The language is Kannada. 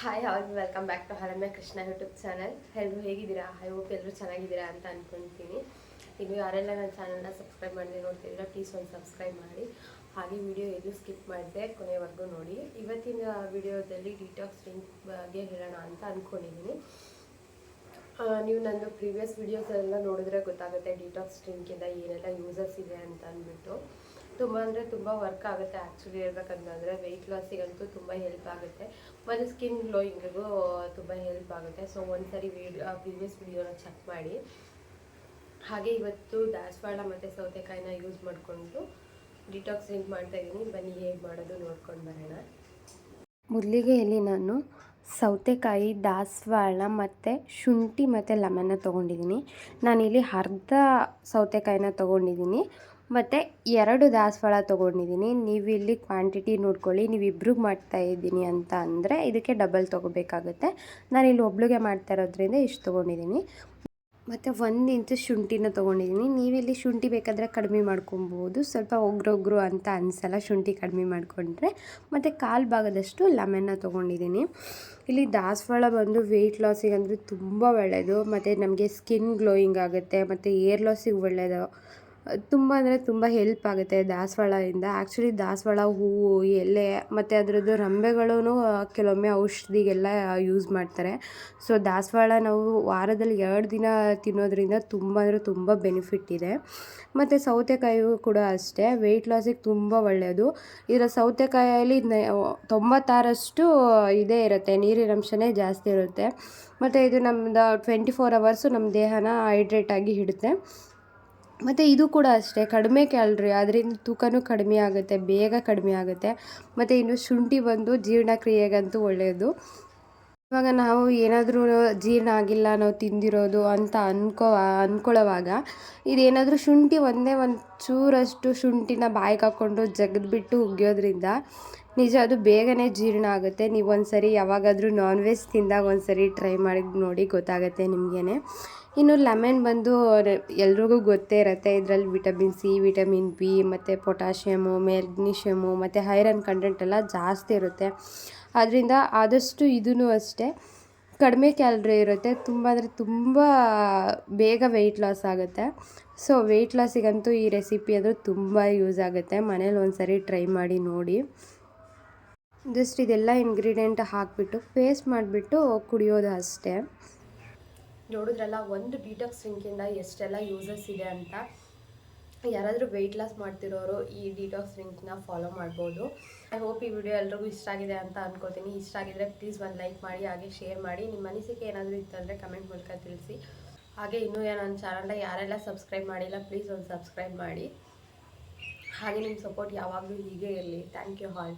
Hi all welcome back to Haramya Krishna YouTube channel ಎಲ್ಲರೂ ಹೇಗಿದ್ದೀರಾ? ಐ ಹೋಪ್ ಎಲ್ಲರೂ ಚೆನ್ನಾಗಿದ್ದೀರಾ ಅಂತ ಅಂದ್ಕೊಳ್ತೀನಿ ಇನ್ನು ಯಾರೆಲ್ಲ ನನ್ನ ಚಾನಲ್ನ ಸಬ್ಸ್ಕ್ರೈಬ್ ಮಾಡದೆ ನೋಡ್ತಿದ್ದೀರಾ ಪ್ಲೀಸ್ ಒಂದು ಸಬ್ಸ್ಕ್ರೈಬ್ ಮಾಡಿ. ಹಾಗೆ ವಿಡಿಯೋ ಎಲ್ಲೂ ಸ್ಕಿಪ್ ಮಾಡಿದೆ ಕೊನೆವರೆಗೂ ನೋಡಿ. ಇವತ್ತಿನ ವಿಡಿಯೋದಲ್ಲಿ ಡಿಟಾಕ್ಸ್ ಡ್ರಿಂಕ್ ಬಗ್ಗೆ ಹೇಳೋಣ ಅಂತ ಅಂದ್ಕೊಂಡಿದ್ದೀನಿ ನೀವು ನನ್ನ ಪ್ರೀವಿಯಸ್ ವಿಡಿಯೋಸ್ ಎಲ್ಲ ನೋಡಿದ್ರೆ ಗೊತ್ತಾಗುತ್ತೆ ಡಿಟಾಕ್ಸ್ ಡ್ರಿಂಕಿಂದ ಏನೆಲ್ಲ ಯೂಸಸ್ ಇದೆ ಅಂತ ಅಂದ್ಬಿಟ್ಟು. ತುಂಬ ಅಂದರೆ ತುಂಬ ವರ್ಕ್ ಆಗುತ್ತೆ ಆ್ಯಕ್ಚುಲಿ ಹೇಳ್ಬೇಕಂತಂದರೆ. ವೆಯ್ಟ್ ಲಾಸಿಗಂತೂ ತುಂಬ ಹೆಲ್ಪ್ ಆಗುತ್ತೆ. ಮತ್ತು ಸ್ಕಿನ್ ಗ್ಲೋಯಿಂಗಿಗೂ ತುಂಬ ಹೆಲ್ಪ್ ಆಗುತ್ತೆ. ಸೊ ಒಂದ್ಸರಿ ವಿಡಿಯೋ ಪ್ರೀವಿಯಸ್ ವಿಡಿಯೋನ ಚೆಕ್ ಮಾಡಿ. ಹಾಗೆ ಇವತ್ತು ದಾಸವಾಳ ಮತ್ತು ಸೌತೆಕಾಯಿನ ಯೂಸ್ ಮಾಡಿಕೊಂಡು ಡಿಟಾಕ್ಸ್ ಮಾಡ್ತಾ ಇದ್ದೀನಿ. ಬನ್ನಿ ಹೇಗೆ ಮಾಡೋದು ನೋಡ್ಕೊಂಡು ಬರೋಣ. ಮೊದಲಿಗೆ ಇಲ್ಲಿ ನಾನು ಸೌತೆಕಾಯಿ, ದಾಸವಾಳ ಮತ್ತು ಶುಂಠಿ ಮತ್ತು ಲೆಮನ್ನ ತೊಗೊಂಡಿದ್ದೀನಿ. ನಾನಿಲ್ಲಿ ಅರ್ಧ ಸೌತೆಕಾಯಿನ ತೊಗೊಂಡಿದ್ದೀನಿ. ಮತ್ತು ಎರಡು ದಾಸವಾಳ ತೊಗೊಂಡಿದ್ದೀನಿ. ನೀವು ಇಲ್ಲಿ ಕ್ವಾಂಟಿಟಿ ನೋಡ್ಕೊಳ್ಳಿ. ನೀವು ಇಬ್ರಿಗೆ ಮಾಡ್ತಾ ಇದ್ದೀನಿ ಅಂತ ಅಂದರೆ ಇದಕ್ಕೆ ಡಬಲ್ ತೊಗೋಬೇಕಾಗುತ್ತೆ. ಇಲ್ಲಿ ಒಬ್ಳಿಗೆ ಮಾಡ್ತಾ ಇರೋದ್ರಿಂದ ಇಷ್ಟು ತೊಗೊಂಡಿದ್ದೀನಿ. ಮತ್ತು ಒಂದು ಇಂಚು ಶುಂಠಿನ ತೊಗೊಂಡಿದ್ದೀನಿ. ನೀವಿಲ್ಲಿ ಶುಂಠಿ ಬೇಕಾದರೆ ಕಡಿಮೆ ಮಾಡ್ಕೊಬೋದು. ಸ್ವಲ್ಪ ಒಗ್ರೊಗ್ರು ಅಂತ ಅನಿಸಲ್ಲ ಶುಂಠಿ ಕಡಿಮೆ ಮಾಡಿಕೊಂಡ್ರೆ. ಮತ್ತು ಕಾಲು ಭಾಗದಷ್ಟು ಲೆಮನ್ನ ತೊಗೊಂಡಿದ್ದೀನಿ. ಇಲ್ಲಿ ದಾಸವಾಳ ಬಂದು ವೆಯ್ಟ್ ಲಾಸಿಗೆ ಅಂದರೆ ತುಂಬ ಒಳ್ಳೆಯದು ಮತ್ತು ನಮಗೆ ಸ್ಕಿನ್ ಗ್ಲೋಯಿಂಗ್ ಆಗುತ್ತೆ. ಮತ್ತು ಏರ್ ಲಾಸಿಗೆ ಒಳ್ಳೆಯದು ತುಂಬ ಅಂದರೆ ತುಂಬ ಹೆಲ್ಪ್ ಆಗುತ್ತೆ ದಾಸವಾಳದಿಂದ. ಆ್ಯಕ್ಚುಲಿ ದಾಸವಾಳ ಹೂವು, ಎಲೆ ಮತ್ತು ಅದರದ್ದು ರೆಂಬೆಗಳೂ ಕೆಲವೊಮ್ಮೆ ಔಷಧಿಗೆಲ್ಲ ಯೂಸ್ ಮಾಡ್ತಾರೆ. ಸೊ ದಾಸವಾಳ ನಾವು ವಾರದಲ್ಲಿ ಎರಡು ದಿನ ತಿನ್ನೋದ್ರಿಂದ ತುಂಬ ಅಂದರೆ ತುಂಬ ಬೆನಿಫಿಟ್ ಇದೆ. ಮತ್ತು ಸೌತೆಕಾಯಿಯು ಕೂಡ ಅಷ್ಟೇ ವೆಯ್ಟ್ ಲಾಸಿಗೆ ತುಂಬ ಒಳ್ಳೆಯದು ಇದರ ಸೌತೆಕಾಯಲ್ಲಿ ತೊಂಬತ್ತಾರಷ್ಟು ಇದೇ ಇರುತ್ತೆ ನೀರಿನ ಅಂಶನೇ ಜಾಸ್ತಿ ಇರುತ್ತೆ. ಮತ್ತು ಇದು ನಮ್ಮದು ಟ್ವೆಂಟಿ ಫೋರ್ ಅವರ್ಸು ನಮ್ಮ ದೇಹನ ಹೈಡ್ರೇಟ್ ಆಗಿ ಇಡುತ್ತೆ. ಮತ್ತು ಇದು ಕೂಡ ಅಷ್ಟೇ, ಕಡಿಮೆ ಕ್ಯಾಲ್ರಿ ಅದರಿಂದ ತೂಕನೂ ಕಡಿಮೆ ಆಗುತ್ತೆ, ಬೇಗ ಕಡಿಮೆ ಆಗುತ್ತೆ, ಮತ್ತು ಇನ್ನು ಶುಂಠಿ ಬಂದು ಜೀರ್ಣಕ್ರಿಯೆಗಂತೂ ಒಳ್ಳೆಯದು. ಇವಾಗ ನಾವು ಏನಾದರೂ ಜೀರ್ಣ ಆಗಿಲ್ಲ, ನಾವು ತಿಂದಿರೋದು ಅಂತ ಅನ್ಕೋ ಅಂದ್ಕೊಳ್ಳೋವಾಗ ಇದೇನಾದರೂ ಶುಂಠಿ ಒಂದೇ ಒಂದು ಚೂರಷ್ಟು ಶುಂಠಿನ ಬಾಯಿಗೆ ಹಾಕ್ಕೊಂಡು ಜಗದ್ಬಿಟ್ಟು ಉಗಿಯೋದ್ರಿಂದ ನಿಜ ಅದು ಬೇಗನೆ ಜೀರ್ಣ ಆಗುತ್ತೆ. ನೀವು ಒಂದು ಸರಿ ಯಾವಾಗಾದರೂ ನಾನ್ ವೆಜ್ ತಿಂದಾಗ ಒಂದು ಸರಿ ಟ್ರೈ ಮಾಡಿ ನೋಡಿ ಗೊತ್ತಾಗುತ್ತೆ ನಿಮಗೇ ಇನ್ನು ಲೆಮನ್ ಬಂದು ಎಲ್ರಿಗೂ ಗೊತ್ತೇ ಇರುತ್ತೆ. ಇದರಲ್ಲಿ ವಿಟಮಿನ್ ಸಿ, ವಿಟಮಿನ್ ಬಿ, ಮತ್ತು ಪೊಟ್ಯಾಷಿಯಮು, ಮೆಗ್ನೀಷಿಯಮು, ಮತ್ತು ಐರನ್ ಕಂಟೆಂಟ್ ಎಲ್ಲ ಜಾಸ್ತಿ ಇರುತ್ತೆ. ಅದರಿಂದ ಆದಷ್ಟು ಇದೂ ಅಷ್ಟೇ. ಕಡಿಮೆ ಕ್ಯಾಲ್ರಿ ಇರುತ್ತೆ. ತುಂಬ ಅಂದರೆ ತುಂಬ ಬೇಗ ವೆಯ್ಟ್ ಲಾಸ್ ಆಗುತ್ತೆ. ಸೊ, ವೆಯ್ಟ್ ಲಾಸಿಗಂತೂ ಈ ರೆಸಿಪಿ ಅದು ತುಂಬ ಯೂಸ್ ಆಗುತ್ತೆ. ಮನೇಲಿ ಒಂದು ಸರಿ ಟ್ರೈ ಮಾಡಿ ನೋಡಿ. ಜಸ್ಟ್ ಇದೆಲ್ಲ ಇಂಗ್ರೀಡಿಯೆಂಟ್ ಹಾಕಿಬಿಟ್ಟು, ಪೇಸ್ಟ್ ಮಾಡಿಬಿಟ್ಟು ಕುಡಿಯೋದು ಅಷ್ಟೇ. ನೋಡಿದ್ರಲ್ಲ ಒಂದು ಡಿಟಾಕ್ಸ್ ಡ್ರಿಂಕಿಂದ ಎಷ್ಟೆಲ್ಲ ಯೂಸಸ್ ಇದೆ ಅಂತ ಯಾರಾದರೂ ವೆಯ್ಟ್ ಲಾಸ್ ಮಾಡ್ತಿರೋರು ಈ ಡಿಟಾಕ್ಸ್ ಡ್ರಿಂಕ್ನ ಫಾಲೋ ಮಾಡ್ಬೋದು. ಐ ಹೋಪ್ ಈ ವಿಡಿಯೋ ಎಲ್ರಿಗೂ ಇಷ್ಟ ಆಗಿದೆ ಅಂತ ಅನ್ಕೋತೀನಿ. ಇಷ್ಟ ಆಗಿದ್ರೆ ಪ್ಲೀಸ್ ಒಂದು ಲೈಕ್ ಮಾಡಿ, ಹಾಗೆ ಶೇರ್ ಮಾಡಿ. ನಿಮ್ಮ ಅನಿಸಿಕೆ ಏನಾದರೂ ಇತ್ತಂದರೆ ಕಮೆಂಟ್ ಮೂಲಕ ತಿಳಿಸಿ. ಹಾಗೆ ಇನ್ನೂ ನನ್ನ ಚಾನಲ್ನ ಯಾರೆಲ್ಲ ಸಬ್ಸ್ಕ್ರೈಬ್ ಮಾಡಿಲ್ಲ ಪ್ಲೀಸ್ ಒಂದು ಸಬ್ಸ್ಕ್ರೈಬ್ ಮಾಡಿ. ಹಾಗೆ ನಿಮ್ಮ ಸಪೋರ್ಟ್ ಯಾವಾಗಲೂ ಹೀಗೆ ಇರಲಿ. Thank you all